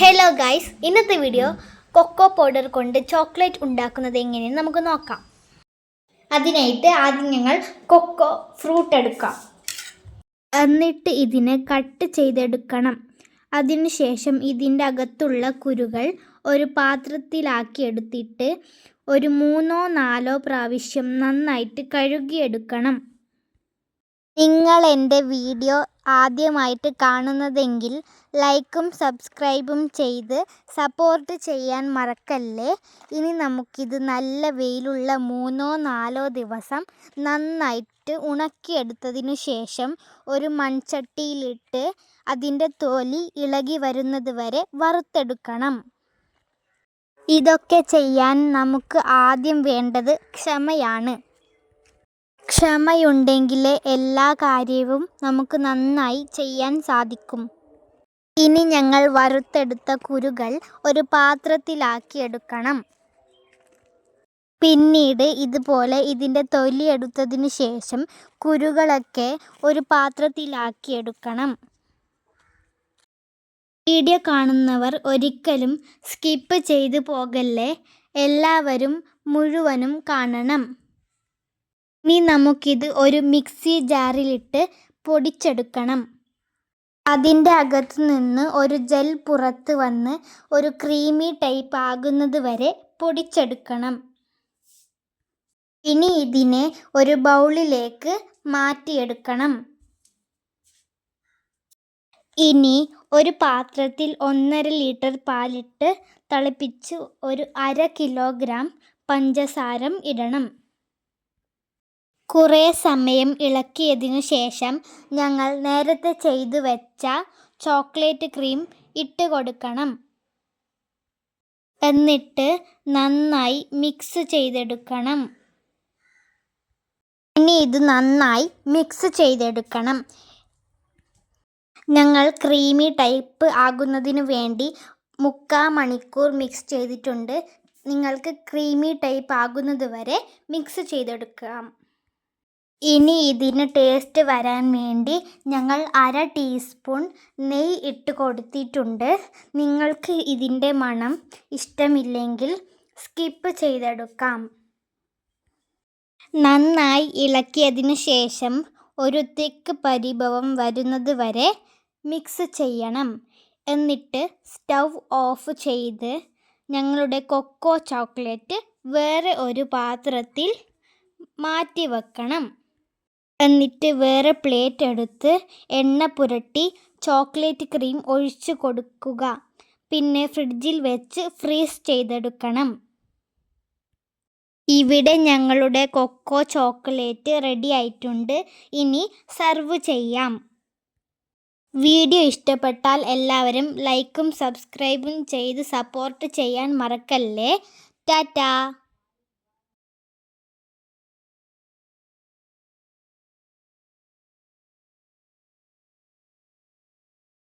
Hello guys ഇന്നത്തെ video cocoa powder കൊണ്ട് chocolate ഉണ്ടാക്കുന്നത് എങ്ങനെയെന്ന് നമുക്ക് നോക്കാം. അതിനായിട്ട് ആദ്യം ഞങ്ങൾ കൊക്കോ ഫ്രൂട്ട് എടുക്കാം. എന്നിട്ട് ഇതിനെ കട്ട് ചെയ്തെടുക്കണം. അതിനുശേഷം ഇതിന്റെ അകത്തുള്ള കുരുകൾ ഒരു പാത്രത്തിലാക്കി എടുത്തിട്ട് ഒരു മൂന്നോ നാലോ പ്രാവശ്യം നന്നായിട്ട് കഴുകിയെടുക്കണം. നിങ്ങൾ എന്റെ വീഡിയോ ആദ്യമായിട്ട് കാണുന്നതെങ്കിൽ ലൈക്കും സബ്സ്ക്രൈബും ചെയ്ത് സപ്പോർട്ട് ചെയ്യാൻ മറക്കല്ലേ? ഇനി നമുക്കിത് നല്ല വെയിലുള്ള മൂന്നോ നാലോ ദിവസം നന്നായിട്ട് ഉണക്കിയെടുത്തതിനു ശേഷം ഒരു മൺചട്ടിയിലിട്ട് അതിന്റെ തോലി ഇളകി വരുന്നത് വരെ വറുത്തെടുക്കണം. ഇതൊക്കെ ചെയ്യാൻ നമുക്ക് ആദ്യം വേണ്ടത് ക്ഷമയാണ്. ക്ഷമയുണ്ടെങ്കിലേ എല്ലാ കാര്യവും നമുക്ക് നന്നായി ചെയ്യാൻ സാധിക്കും. ഇനി ഞങ്ങൾ വറുത്തെടുത്ത കുരുകൾ ഒരു പാത്രത്തിലാക്കി എടുക്കണം പിന്നീട് ഇതുപോലെ ഇതിന്റെ തൊലി എടുത്തതിന് ശേഷം കുരുകളൊക്കെ ഒരു പാത്രത്തിലാക്കി എടുക്കണം വീഡിയോ കാണുന്നവർ ഒരിക്കലും സ്കിപ്പ് ചെയ്തു പോകല്ലേ? എല്ലാവരും മുഴുവനും കാണണം. ഇനി നമുക്കിത് ഒരു മിക്സി ജാറിലിട്ട് പൊടിച്ചെടുക്കണം. അതിന്റെ അകത്ത് നിന്ന് ഒരു ജെൽ പുറത്ത് വന്ന് ഒരു ക്രീമി ടൈപ്പ് ആകുന്നത് വരെ പൊടിച്ചെടുക്കണം. ഇനി ഇതിനെ ഒരു ബൗളിലേക്ക് മാറ്റിയെടുക്കണം. ഇനി ഒരു പാത്രത്തിൽ ഒന്നര ലിറ്റർ പാലിട്ട് തിളപ്പിച്ച് ഒരു അര കിലോഗ്രാം പഞ്ചസാരം ഇടണം. കുറേ സമയം ഇളക്കിയതിനു ശേഷം ഞങ്ങൾ നേരത്തെ ചെയ്തു വെച്ച ചോക്ലേറ്റ് ക്രീം ഇട്ട് കൊടുക്കണം. എന്നിട്ട് നന്നായി മിക്സ് ചെയ്തെടുക്കണം. ഇനി ഇത് നന്നായി മിക്സ് ചെയ്തെടുക്കണം. ഞങ്ങൾ ക്രീമി ടൈപ്പ് ആകുന്നതിനു വേണ്ടി മുക്കാ മണിക്കൂർ മിക്സ് ചെയ്തിട്ടുണ്ട്. നിങ്ങൾക്ക് ക്രീമി ടൈപ്പ് ആകുന്നത് വരെ മിക്സ് ചെയ്തെടുക്കാം. ഇനി ഇതിന് ടേസ്റ്റ് വരാൻ വേണ്ടി ഞങ്ങൾ അര ടീസ്പൂൺ നെയ്യ് ഇട്ട് കൊടുത്തിട്ടുണ്ട്. നിങ്ങൾക്ക് ഇതിന്റെ മണം ഇഷ്ടമില്ലെങ്കിൽ സ്കിപ്പ് ചെയ്തെടുക്കാം. നന്നായി ഇളക്കിയതിന് ശേഷം ഒരു തിക്ക് പരിഭവം വരുന്നത് വരെ മിക്സ് ചെയ്യണം. എന്നിട്ട് സ്റ്റൗ ഓഫ് ചെയ്ത് ഞങ്ങളുടെ കൊക്കോ ചോക്ലേറ്റ് വേറെ ഒരു പാത്രത്തിൽ മാറ്റി വെക്കണം എന്നിട്ട് വേറെ പ്ലേറ്റ് എടുത്ത് എണ്ണ പുരട്ടി ചോക്ലേറ്റ് ക്രീം ഒഴിച്ച് കൊടുക്കുക. പിന്നെ ഫ്രിഡ്ജിൽ വെച്ച് ഫ്രീസ് ചെയ്തെടുക്കണം. ഇവിടെ ഞങ്ങളുടെ കൊക്കോ ചോക്ലേറ്റ് റെഡി ആയിട്ടുണ്ട്. ഇനി സർവ് ചെയ്യാം. വീഡിയോ ഇഷ്ടപ്പെട്ടാൽ എല്ലാവരും ലൈക്കും സബ്സ്ക്രൈബും ചെയ്ത് സപ്പോർട്ട് ചെയ്യാൻ മറക്കല്ലേ. ടാറ്റാ.